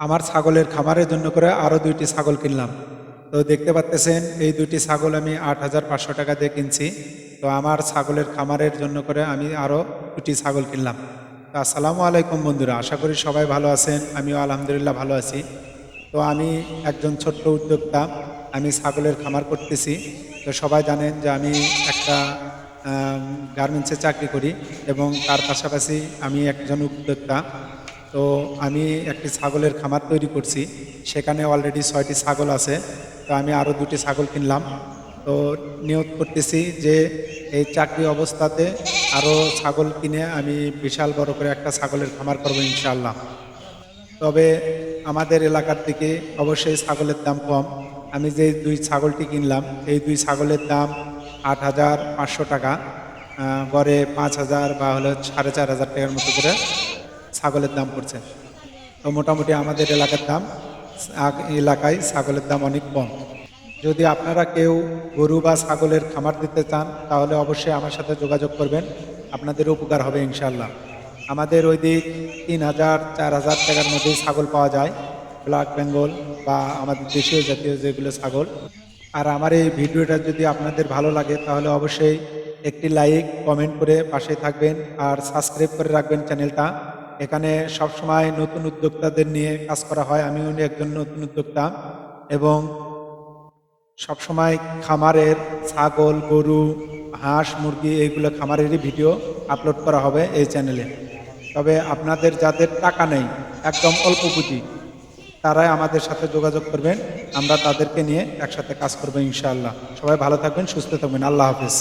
আমার ছাগলের খামারের জন্য করে আরও দুইটি ছাগল কিনলাম। তো দেখতে পাচ্তেছেন, এই দুইটি ছাগল আমি আট হাজার পাঁচশো টাকা দিয়ে কিনছি। তো আমার ছাগলের খামারের জন্য করে আমি আরও দুটি ছাগল কিনলাম। তো আসসালামু আলাইকুম বন্ধুরা, আশা করি সবাই ভালো আছেন, আমিও আলহামদুলিল্লাহ ভালো আছি। তো আমি একজন ছোট্ট উদ্যোক্তা, আমি ছাগলের খামার করতেছি। তো সবাই জানেন যে আমি একটা গার্মেন্টসে চাকরি করি এবং তার পাশাপাশি আমি একজন উদ্যোক্তা। তো আমি একটি ছাগলের খামার তৈরি করছি। সেখানে অলরেডি ছয়টি ছাগল আছে। তো আমি আরও দুটি ছাগল কিনলাম। তো নিয়োগ করতেছি যে এই চাকরি অবস্থাতে আরও ছাগল কিনে আমি বিশাল বড় করে একটা ছাগলের খামার করব ইনশাল্লাহ তবে আমাদের এলাকার দিকে অবশ্যই ছাগলের দাম কম। আমি যে দুই ছাগলটি কিনলাম, এই দুই ছাগলের দাম আট হাজার পাঁচশো টাকা। গড়ে পাঁচ হাজার বা হলো সাড়ে চার হাজার টাকার মতো করে ছাগলের দাম পড়ছে। তো মোটামুটি আমাদের এলাকার দাম এলাকায় ছাগলের দাম অনেক কম। যদি আপনারা কেউ গরু বা ছাগলের খামার দিতে চান, তাহলে অবশ্যই আমার সাথে যোগাযোগ করবেন। আপনাদের উপকার হবে ইনশাল্লাহ আমাদের ওই দিক তিন হাজার, চার হাজার টাকার মধ্যেই ছাগল পাওয়া যায়। ব্ল্যাক বেঙ্গল বা আমাদের দেশীয় জাতীয় যেগুলো ছাগল। আর আমার এই ভিডিওটা যদি আপনাদের ভালো লাগে, তাহলে অবশ্যই একটি লাইক, কমেন্ট করে পাশে থাকবেন। আর সাবস্ক্রাইব করে রাখবেন চ্যানেলটা। এখানে সবসময় নতুন উদ্যোক্তাদের নিয়ে কাজ করা হয়। আমিও একজন নতুন উদ্যোক্তা এবং সবসময় খামারের ছাগল, গরু, হাঁস, মুরগি এইগুলো খামারেরই ভিডিও আপলোড করা হবে এই চ্যানেলে। তবে আপনাদের যাদের টাকা নেই, একদম অল্প পুঁজি, তারাই আমাদের সাথে যোগাযোগ করবেন। আমরা তাদেরকে নিয়ে একসাথে কাজ করব ইনশাআল্লাহ। সবাই ভালো থাকবেন, সুস্থ থাকবেন। আল্লাহ হাফিজ।